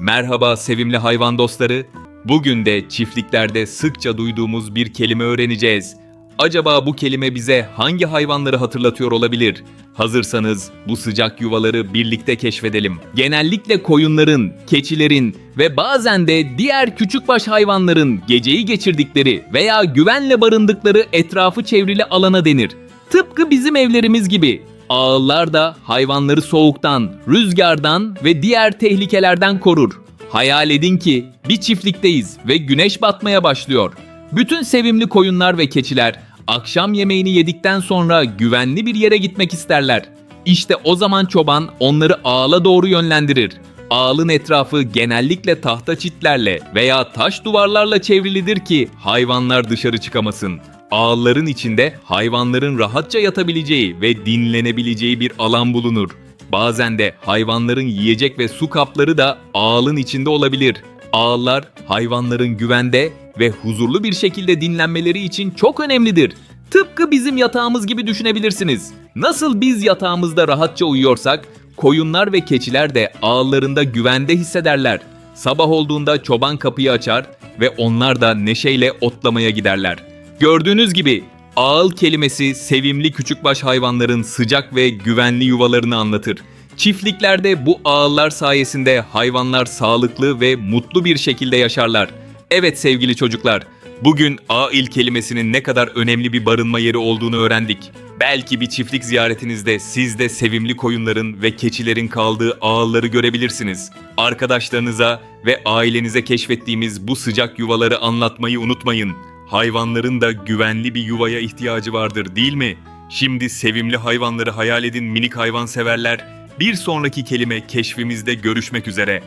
Merhaba sevimli hayvan dostları. Bugün de çiftliklerde sıkça duyduğumuz bir kelime öğreneceğiz. Acaba bu kelime bize hangi hayvanları hatırlatıyor olabilir? Hazırsanız bu sıcak yuvaları birlikte keşfedelim. Genellikle koyunların, keçilerin ve bazen de diğer küçükbaş hayvanların geceyi geçirdikleri veya güvenle barındıkları etrafı çevrili alana denir. Tıpkı bizim evlerimiz gibi. Ağıllar da hayvanları soğuktan, rüzgardan ve diğer tehlikelerden korur. Hayal edin ki bir çiftlikteyiz ve güneş batmaya başlıyor. Bütün sevimli koyunlar ve keçiler akşam yemeğini yedikten sonra güvenli bir yere gitmek isterler. İşte o zaman çoban onları ağla doğru yönlendirir. Ağılın etrafı genellikle tahta çitlerle veya taş duvarlarla çevrilidir ki hayvanlar dışarı çıkamasın. Ağılların içinde hayvanların rahatça yatabileceği ve dinlenebileceği bir alan bulunur. Bazen de hayvanların yiyecek ve su kapları da ağılın içinde olabilir. Ağlar hayvanların güvende ve huzurlu bir şekilde dinlenmeleri için çok önemlidir. Tıpkı bizim yatağımız gibi düşünebilirsiniz. Nasıl biz yatağımızda rahatça uyuyorsak, koyunlar ve keçiler de ağlarında güvende hissederler. Sabah olduğunda çoban kapıyı açar ve onlar da neşeyle otlamaya giderler. Gördüğünüz gibi ağıl kelimesi sevimli küçükbaş hayvanların sıcak ve güvenli yuvalarını anlatır. Çiftliklerde bu ağıllar sayesinde hayvanlar sağlıklı ve mutlu bir şekilde yaşarlar. Evet sevgili çocuklar, bugün ağil kelimesinin ne kadar önemli bir barınma yeri olduğunu öğrendik. Belki bir çiftlik ziyaretinizde siz de sevimli koyunların ve keçilerin kaldığı ağılları görebilirsiniz. Arkadaşlarınıza ve ailenize keşfettiğimiz bu sıcak yuvaları anlatmayı unutmayın. Hayvanların da güvenli bir yuvaya ihtiyacı vardır değil mi? Şimdi sevimli hayvanları hayal edin minik hayvanseverler. Bir sonraki kelime keşfimizde görüşmek üzere.